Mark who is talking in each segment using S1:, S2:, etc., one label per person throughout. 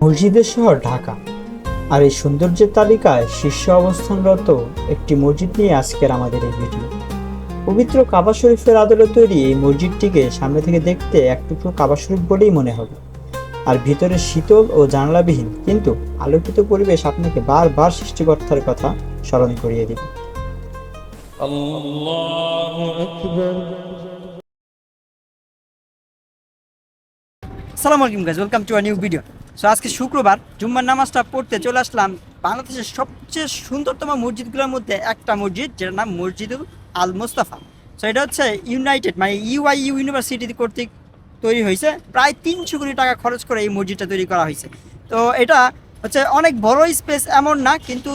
S1: মসজিদের শহর ঢাকা। আর এই সৌন্দর্যের তালিকায় শীর্ষ অবস্থানরত একটি মসজিদ নিয়ে আজকের আমাদের এই ভিডিও। পবিত্র কাবা শরীফের আদলে তৈরি এই মসজিদটিকে সামনে থেকে দেখতে একটুকু কাবা শরীফ বলেই মনে হবে। আর ভিতরে শীতল ও জানলাবিহীন কিন্তু আলোকিত পরিবেশ আপনাকে বারবার সৃষ্টিকর্তার কথা স্মরণ করিয়ে দেবে।
S2: সালাম আলাইকুম guys welcome to a new video so আজকে শুক্রবার জুম্মার নামাজটা পড়তে চলে আসলাম বাংলাদেশের সবচেয়ে সুন্দরতম মসজিদগুলোর মধ্যে একটা মসজিদ, যেটার নাম মসজিদুল আল মোস্তাফা সো এটা হচ্ছে ইউনাইটেড মানে ইউআই ইউ ইউনিভার্সিটি কর্তৃক তৈরি হয়েছে। প্রায় তিনশো কোটি টাকা খরচ করে এই মসজিদটা তৈরি করা হয়েছে। তো, এটা হচ্ছে অনেক বড় স্পেস এমন না, কিন্তু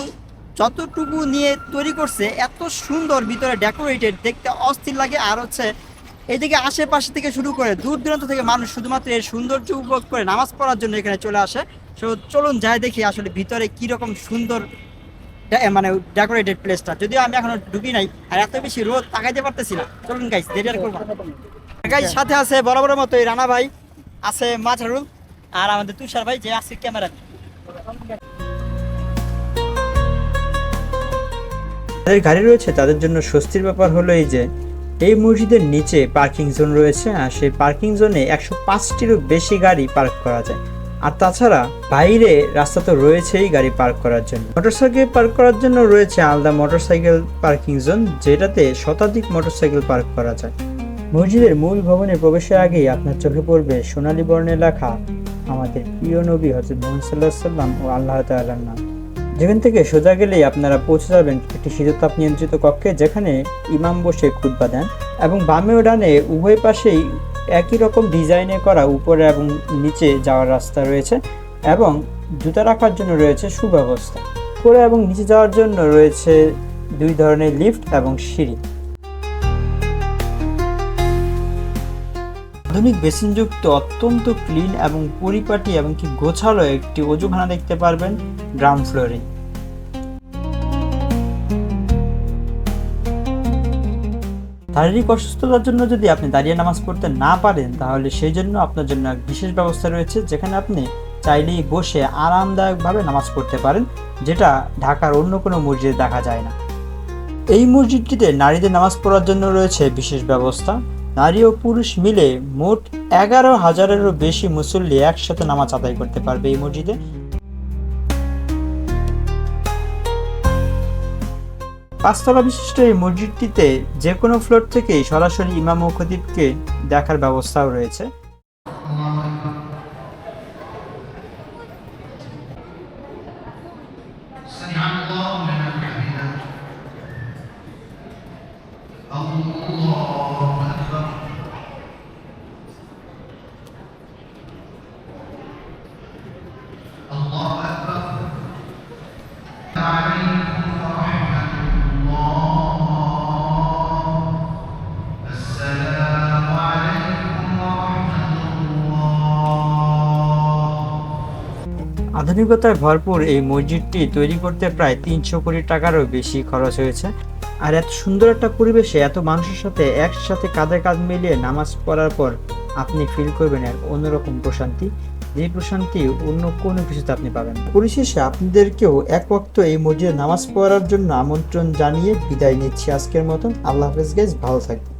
S2: যতটুকু নিয়ে তৈরি করছে, এত সুন্দর, ভিতরে ডেকোরেটেড, দেখতে অস্থির লাগে। আর হচ্ছে এইদিকে আশেপাশে থেকে শুরু করে দূর দূরান্ত থেকে মানুষ শুধুমাত্র এর সৌন্দর্য উপভোগ করে নামাজ পড়ার জন্য এখানে চলে আসে। সো চলুন যাই দেখি আসলে ভিতরে কীরকম সুন্দর মানে ডেকোরেটেড প্লেসটা যদিও আমি এখনও ঢুকি নাই, আর এত বেশি রোদ তাকাইতে পারতেছি না। চলুন গাইস দেরি আর করব গাইস সাথে আছে বড় বড় মতো এই রানা ভাই, আছে মাঝারুল আর আমাদের তুষার ভাই যে আছে ক্যামেরা
S1: যাদের গাড়ি রয়েছে, তাদের জন্য স্বস্তির ব্যাপার হলো এই যে এই মসজিদের নিচে পার্কিং জোন রয়েছে আর সেই পার্কিং জোনে একশো পাঁচটিরও বেশি গাড়ি পার্ক করা যায়। আর তাছাড়া বাইরে রাস্তা তো রয়েছেই গাড়ি পার্ক করার জন্য। মোটরসাইকেল পার্ক করার জন্য রয়েছে আলাদা মোটরসাইকেল পার্কিং জোন, যেটাতে শতাধিক মোটরসাইকেল পার্ক করা যায়। মসজিদের মূল ভবনে প্রবেশের আগেই আপনার চোখে পড়বে সোনালী বর্ণে লেখা, আমাদের প্রিয় নবী হজরত মোহাম্মদ সাল্লাহ সাল্লাম ও আল্লাহ তাআলার নাম। যেখান থেকে সোজা গেলেই আপনারা পৌঁছে যাবেন একটি শীততাপ নিয়ন্ত্রিত কক্ষে, যেখানে ইমাম বসে খুতবা দেন এবং বামে ডানে উভয় পাশেই একই রকম ডিজাইনে করা উপরে এবং নিচে যাওয়ার রাস্তা রয়েছে এবং জুতা রাখার জন্য রয়েছে সুব্যবস্থা। উপরে এবং নিচে যাওয়ার জন্য রয়েছে দুই ধরনের লিফট এবং সিঁড়ি। আধুনিক বেসিনযুক্ত, অত্যন্ত ক্লিন এবং পরিপাটি এবং কি গোছালো একটি অজুখানা দেখতে পারবেন গ্রাউন্ড ফ্লোরে। শারীরিক অসুস্থতার জন্য যদি আপনি দাঁড়িয়ে নামাজ পড়তে না পারেন, তাহলে সেই জন্য আপনার জন্য এক বিশেষ ব্যবস্থা রয়েছে, যেখানে আপনি চাইলেই বসে আরামদায়কভাবে নামাজ পড়তে পারেন, যেটা ঢাকার অন্য কোনো মসজিদে দেখা যায় না। এই মসজিদটিতে নারীদের নামাজ পড়ার জন্য রয়েছে বিশেষ ব্যবস্থা। নারী ও পুরুষ মিলে মোট এগারো হাজারেরও বেশি মুসল্লি একসাথে নামাজ আদায় করতে পারবে এই মসজিদে। পাঁচতলা বিশিষ্ট এই মসজিদটিতে যে কোনো ফ্লোর থেকেই সরাসরি ইমাম ও খতিবকে দেখার ব্যবস্থাও রয়েছে। আধুনিকতায় ভরপুর এই মসজিদটি তৈরি করতে প্রায় তিনশো কোটি টাকারও বেশি খরচ হয়েছে। আর এত সুন্দর একটা পরিবেশে এত মানুষের সাথে একসাথে কাঁধে কাঁধ মিলিয়ে নামাজ পড়ার পর আপনি ফিল করবেন এক অন্যরকম প্রশান্তি। যে প্রশান্তি অন্য কোনো কিছুতে আপনি পাবেন পরিশেষে আপনাদেরকেও এক ওয়াক্ত এই মসজিদে নামাজ পড়ার জন্য আমন্ত্রণ জানিয়ে বিদায় নিচ্ছি আজকের মতন। আল্লাহ হাফেজ গাইজ ভালো থাকবেন।